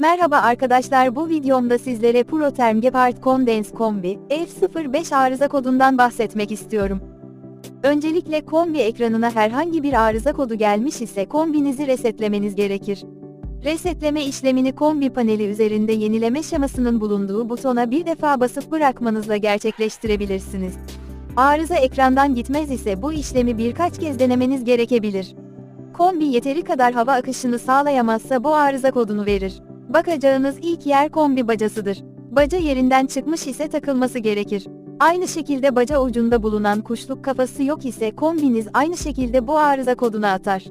Merhaba arkadaşlar bu videomda sizlere ProTherm Gepard Condense Kombi F05 arıza kodundan bahsetmek istiyorum. Öncelikle kombi ekranına herhangi bir arıza kodu gelmiş ise kombinizi resetlemeniz gerekir. Resetleme işlemini kombi paneli üzerinde yenileme şemasının bulunduğu butona bir defa basıp bırakmanızla gerçekleştirebilirsiniz. Arıza ekrandan gitmez ise bu işlemi birkaç kez denemeniz gerekebilir. Kombi yeteri kadar hava akışını sağlayamazsa bu arıza kodunu verir. Bakacağınız ilk yer kombi bacasıdır. Baca yerinden çıkmış ise takılması gerekir. Aynı şekilde baca ucunda bulunan kuşluk kafası yok ise kombiniz aynı şekilde bu arıza kodunu atar.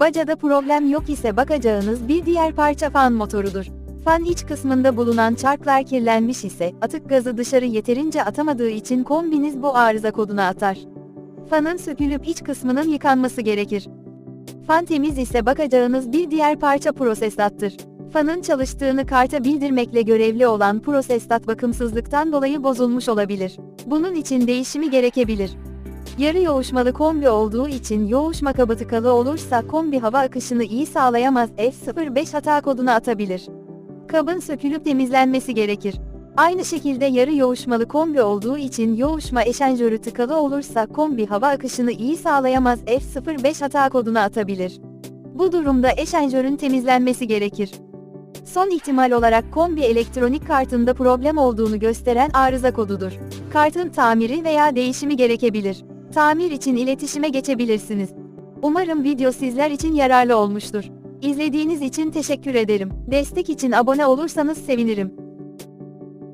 Bacada problem yok ise bakacağınız bir diğer parça fan motorudur. Fan iç kısmında bulunan çarklar kirlenmiş ise atık gazı dışarı yeterince atamadığı için kombiniz bu arıza kodunu atar. Fanın sökülüp iç kısmının yıkanması gerekir. Fan temiz ise bakacağınız bir diğer parça prosestattır. Fanın çalıştığını karta bildirmekle görevli olan prosestat bakımsızlıktan dolayı bozulmuş olabilir. Bunun için değişimi gerekebilir. Yarı yoğuşmalı kombi olduğu için yoğuşma kabı tıkalı olursa kombi hava akışını iyi sağlayamaz F05 hata kodunu atabilir. Kabın sökülüp temizlenmesi gerekir. Aynı şekilde yarı yoğuşmalı kombi olduğu için yoğuşma eşenjörü tıkalı olursa kombi hava akışını iyi sağlayamaz F05 hata kodunu atabilir. Bu durumda eşenjörün temizlenmesi gerekir. Son ihtimal olarak kombi elektronik kartında problem olduğunu gösteren arıza kodudur. Kartın tamiri veya değişimi gerekebilir. Tamir için iletişime geçebilirsiniz. Umarım video sizler için yararlı olmuştur. İzlediğiniz için teşekkür ederim. Destek için abone olursanız sevinirim.